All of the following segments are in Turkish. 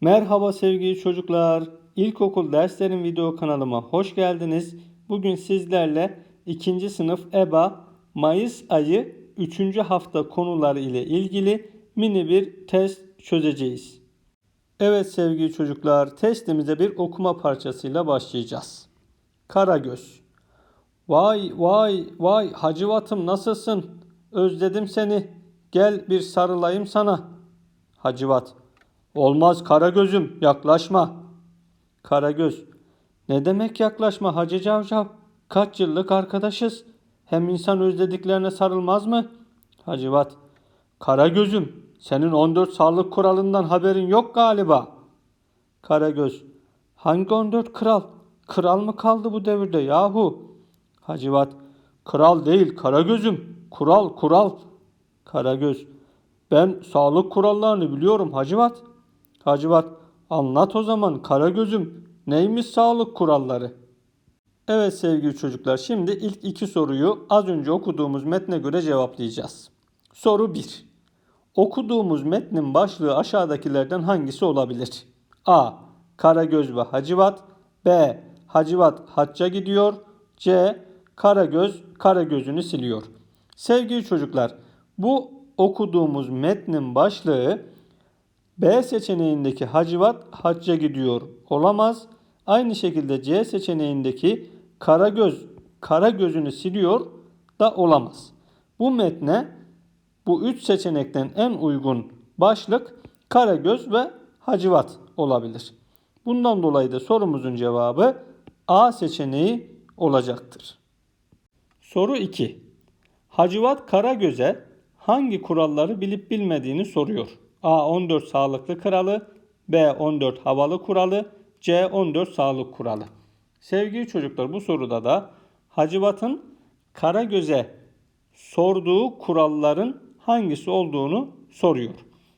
Merhaba sevgili çocuklar. İlkokul derslerim video kanalıma hoş geldiniz. Bugün sizlerle 2. sınıf EBA Mayıs ayı 3. hafta konuları ile ilgili mini bir test çözeceğiz. Evet sevgili çocuklar, testimize bir okuma parçasıyla başlayacağız. Karagöz. Vay vay vay Hacivat'ım nasılsın? Özledim seni. Gel bir sarılayım sana. Hacivat. Olmaz Karagöz'üm yaklaşma. Karagöz. Ne demek yaklaşma Hacı Cavcav? Kaç yıllık arkadaşız. Hem insan özlediklerine sarılmaz mı? Hacivat. Karagöz'üm senin 14 sağlık kuralından haberin yok galiba. Karagöz. Hangi 14 kral? Kral mı kaldı bu devirde yahu? Hacivat. Kral değil Karagöz'üm. Kural kural. Karagöz. Ben sağlık kurallarını biliyorum Hacivat. Hacivat. Anlat o zaman Karagöz'üm. Neymiş sağlık kuralları? Evet sevgili çocuklar şimdi ilk iki soruyu az önce okuduğumuz metne göre cevaplayacağız. Soru 1. Okuduğumuz metnin başlığı aşağıdakilerden hangisi olabilir? A. Karagöz ve Hacivat B. Hacivat hacca gidiyor C. Karagöz Karagöz'ünü siliyor. Sevgili çocuklar bu okuduğumuz metnin başlığı B seçeneğindeki Hacivat hacca gidiyor olamaz. Aynı şekilde C seçeneğindeki Karagöz Karagöz'ünü siliyor da olamaz. Bu metne bu üç seçenekten en uygun başlık Karagöz ve Hacivat olabilir. Bundan dolayı da sorumuzun cevabı A seçeneği olacaktır. Soru 2. Hacivat Karagöz'e hangi kuralları bilip bilmediğini soruyor. A 14 sağlıklı kralı, B 14 havalı kuralı, C 14 sağlık kuralı. Sevgili çocuklar bu soruda da Hacivat'ın Karagöz'e sorduğu kuralların hangisi olduğunu soruyor.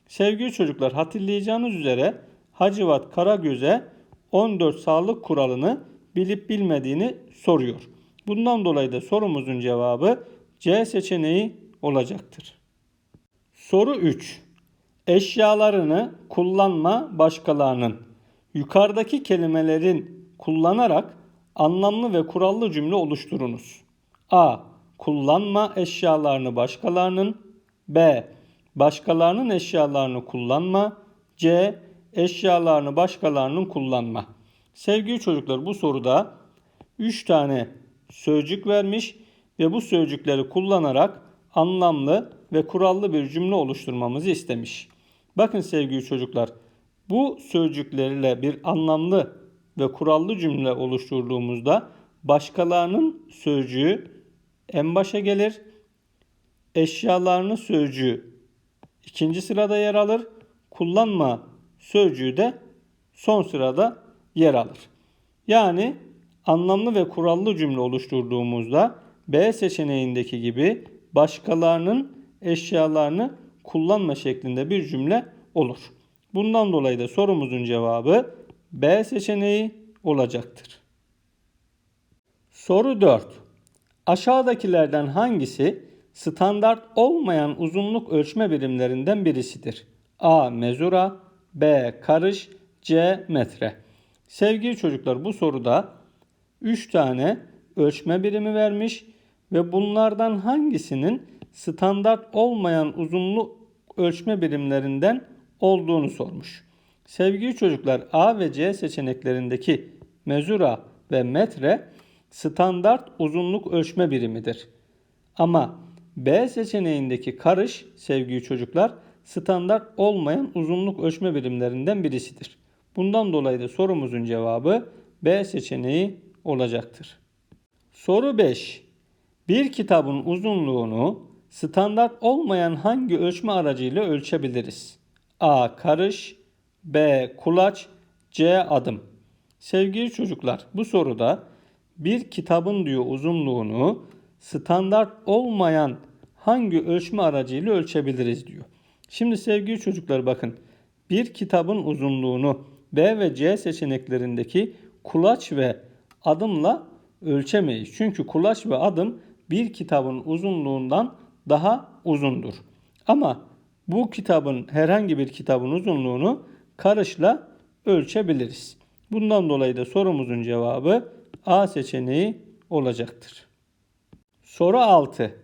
Sevgili çocuklar hatırlayacağınız üzere Hacivat Karagöz'e 14 sağlık kuralını bilip bilmediğini soruyor. Bundan dolayı da sorumuzun cevabı C seçeneği olacaktır. Soru 3. Eşyalarını kullanma başkalarının. Yukarıdaki kelimelerin kullanarak anlamlı ve kurallı cümle oluşturunuz. A. Kullanma eşyalarını başkalarının. B. Başkalarının eşyalarını kullanma. C. Eşyalarını başkalarının kullanma. Sevgili çocuklar bu soruda 3 tane sözcük vermiş ve bu sözcükleri kullanarak anlamlı ve kurallı bir cümle oluşturmamızı istemiş. Bakın sevgili çocuklar, bu sözcüklerle bir anlamlı ve kurallı cümle oluşturduğumuzda başkalarının sözcüğü en başa gelir. Eşyalarının sözcüğü ikinci sırada yer alır. Kullanma sözcüğü de son sırada yer alır. Yani anlamlı ve kurallı cümle oluşturduğumuzda B seçeneğindeki gibi başkalarının eşyalarını kullanma şeklinde bir cümle olur. Bundan dolayı da sorumuzun cevabı B seçeneği olacaktır. Soru 4. Aşağıdakilerden hangisi standart olmayan uzunluk ölçme birimlerinden birisidir? A. Mezura B. Karış C. Metre Sevgili çocuklar bu soruda 3 tane ölçme birimi vermiş ve bunlardan hangisinin standart olmayan uzunluk ölçme birimlerinden olduğunu sormuş. Sevgili çocuklar A ve C seçeneklerindeki mezura ve metre standart uzunluk ölçme birimidir. Ama B seçeneğindeki karış sevgili çocuklar standart olmayan uzunluk ölçme birimlerinden birisidir. Bundan dolayı da sorumuzun cevabı B seçeneği olacaktır. Soru 5. Bir kitabın uzunluğunu standart olmayan hangi ölçme aracıyla ölçebiliriz? A. Karış B. Kulaç C. Adım Sevgili çocuklar bu soruda bir kitabın diyor uzunluğunu standart olmayan hangi ölçme aracıyla ölçebiliriz diyor. Şimdi sevgili çocuklar bakın bir kitabın uzunluğunu B ve C seçeneklerindeki kulaç ve adımla ölçemeyiz. Çünkü kulaç ve adım bir kitabın uzunluğundan daha uzundur. Ama bu kitabın herhangi bir kitabın uzunluğunu karışla ölçebiliriz. Bundan dolayı da sorumuzun cevabı A seçeneği olacaktır. Soru 6.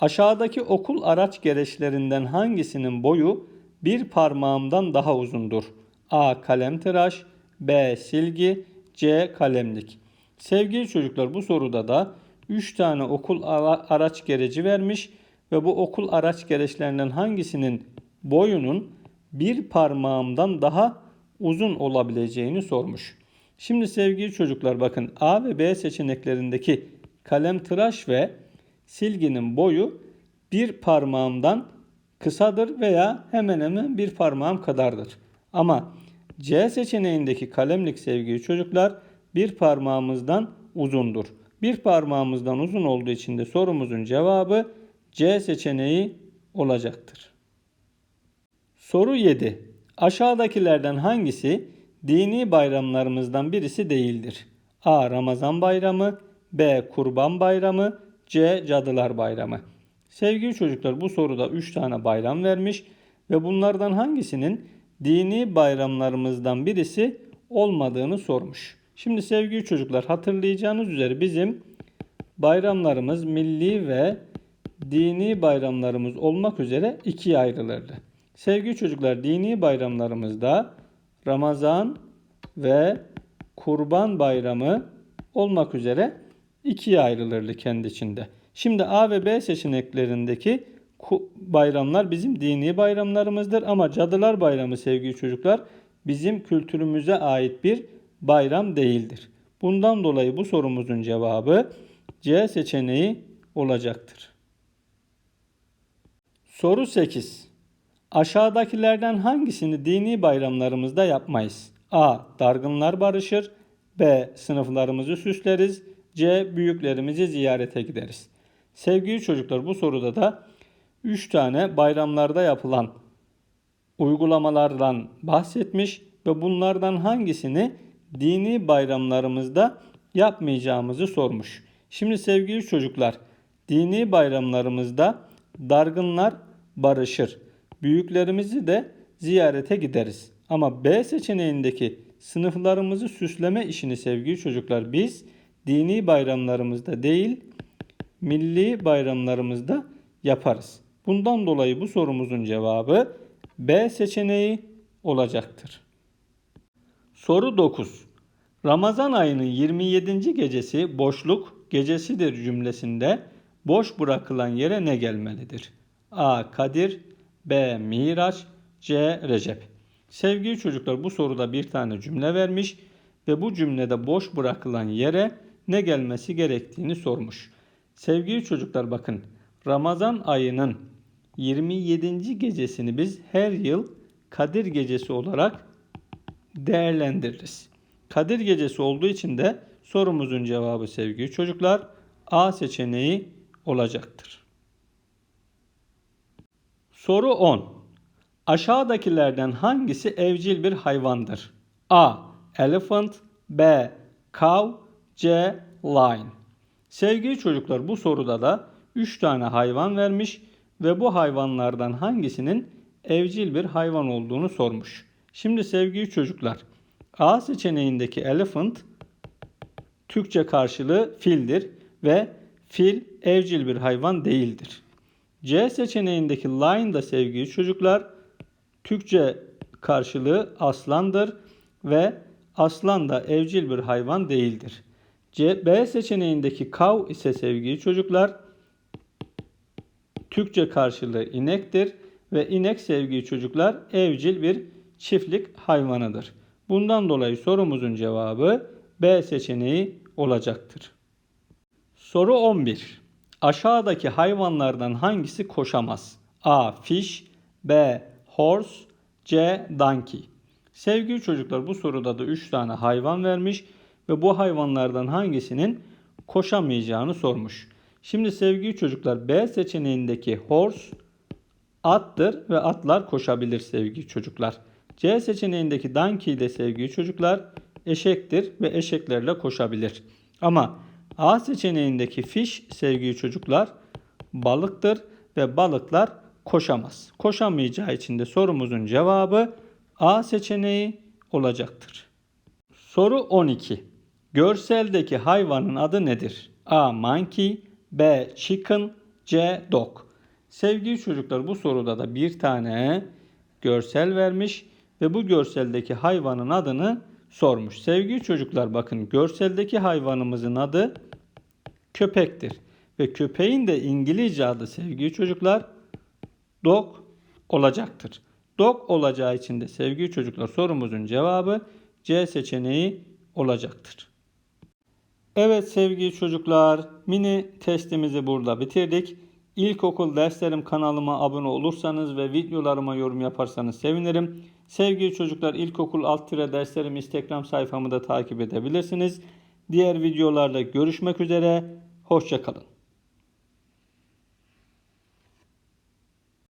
Aşağıdaki okul araç gereçlerinden hangisinin boyu bir parmağımdan daha uzundur? A. Kalem tıraş B. Silgi C. Kalemlik Sevgili çocuklar bu soruda da 3 tane okul ara- araç gereci vermiş ve bu okul araç gereçlerinden hangisinin boyunun bir parmağımdan daha uzun olabileceğini sormuş. Şimdi sevgili çocuklar bakın A ve B seçeneklerindeki kalem tıraş ve silginin boyu bir parmağımdan kısadır veya hemen hemen bir parmağım kadardır. Ama C seçeneğindeki kalemlik sevgili çocuklar bir parmağımızdan uzundur. Bir parmağımızdan uzun olduğu için de sorumuzun cevabı C seçeneği olacaktır. Soru 7. Aşağıdakilerden hangisi dini bayramlarımızdan birisi değildir? A. Ramazan bayramı B. Kurban bayramı C. Cadılar bayramı Sevgili çocuklar bu soruda 3 tane bayram vermiş ve bunlardan hangisinin dini bayramlarımızdan birisi olmadığını sormuş. Şimdi sevgili çocuklar hatırlayacağınız üzere bizim bayramlarımız milli ve dini bayramlarımız olmak üzere ikiye ayrılırdı. Sevgili çocuklar dini bayramlarımızda Ramazan ve Kurban Bayramı olmak üzere ikiye ayrılırdı kendi içinde. Şimdi A ve B seçeneklerindeki bayramlar bizim dini bayramlarımızdır ama Cadılar Bayramı sevgili çocuklar bizim kültürümüze ait bir bayram değildir. Bundan dolayı bu sorumuzun cevabı C seçeneği olacaktır. Soru 8. Aşağıdakilerden hangisini dini bayramlarımızda yapmayız? A. Dargınlar barışır. B. Sınıflarımızı süsleriz. C. Büyüklerimizi ziyarete gideriz. Sevgili çocuklar bu soruda da 3 tane bayramlarda yapılan uygulamalardan bahsetmiş ve bunlardan hangisini dini bayramlarımızda yapmayacağımızı sormuş. Şimdi sevgili çocuklar, dini bayramlarımızda dargınlar barışır. Büyüklerimizi de ziyarete gideriz. Ama B seçeneğindeki sınıflarımızı süsleme işini sevgili çocuklar biz dini bayramlarımızda değil, milli bayramlarımızda yaparız. Bundan dolayı bu sorumuzun cevabı B seçeneği olacaktır. Soru 9. Ramazan ayının 27. gecesi boşluk gecesidir cümlesinde boş bırakılan yere ne gelmelidir? A. Kadir B. Miraç C. Recep Sevgili çocuklar bu soruda bir tane cümle vermiş ve bu cümlede boş bırakılan yere ne gelmesi gerektiğini sormuş. Sevgili çocuklar bakın Ramazan ayının 27. gecesini biz her yıl Kadir Gecesi olarak değerlendiririz. Kadir Gecesi olduğu için de sorumuzun cevabı sevgili çocuklar A seçeneği olacaktır. Soru 10. Aşağıdakilerden hangisi evcil bir hayvandır? A. Elephant B. Cow C. Lion Sevgili çocuklar bu soruda da 3 tane hayvan vermiş ve bu hayvanlardan hangisinin evcil bir hayvan olduğunu sormuş. Şimdi sevgili çocuklar A seçeneğindeki elephant Türkçe karşılığı fildir ve fil evcil bir hayvan değildir. C seçeneğindeki lion da sevgili çocuklar Türkçe karşılığı aslandır ve aslan da evcil bir hayvan değildir. C, B seçeneğindeki kav ise sevgili çocuklar Türkçe karşılığı inektir ve inek sevgili çocuklar evcil bir çiftlik hayvanıdır. Bundan dolayı sorumuzun cevabı B seçeneği olacaktır. Soru 11. Aşağıdaki hayvanlardan hangisi koşamaz? A. Fish B. Horse C. Donkey Sevgili çocuklar bu soruda da 3 tane hayvan vermiş ve bu hayvanlardan hangisinin koşamayacağını sormuş. Şimdi sevgili çocuklar B seçeneğindeki horse attır ve atlar koşabilir sevgili çocuklar. C seçeneğindeki donkey de sevgili çocuklar eşektir ve eşeklerle koşabilir. Ama A seçeneğindeki fish sevgili çocuklar balıktır ve balıklar koşamaz. Koşamayacağı için de sorumuzun cevabı A seçeneği olacaktır. Soru 12. Görseldeki hayvanın adı nedir? A. Monkey B. Chicken C. Dog Sevgili çocuklar bu soruda da bir tane görsel vermiş ve bu görseldeki hayvanın adını sormuş. Sevgili çocuklar bakın görseldeki hayvanımızın adı köpektir. Ve köpeğin de İngilizce adı sevgili çocuklar dog olacaktır. Dog olacağı için de sevgili çocuklar sorumuzun cevabı C seçeneği olacaktır. Evet sevgili çocuklar mini testimizi burada bitirdik. İlkokul derslerim kanalıma abone olursanız ve videolarıma yorum yaparsanız sevinirim. Sevgili çocuklar ilkokul alt tire derslerim Instagram sayfamı da takip edebilirsiniz. Diğer videolarda görüşmek üzere. Hoşçakalın.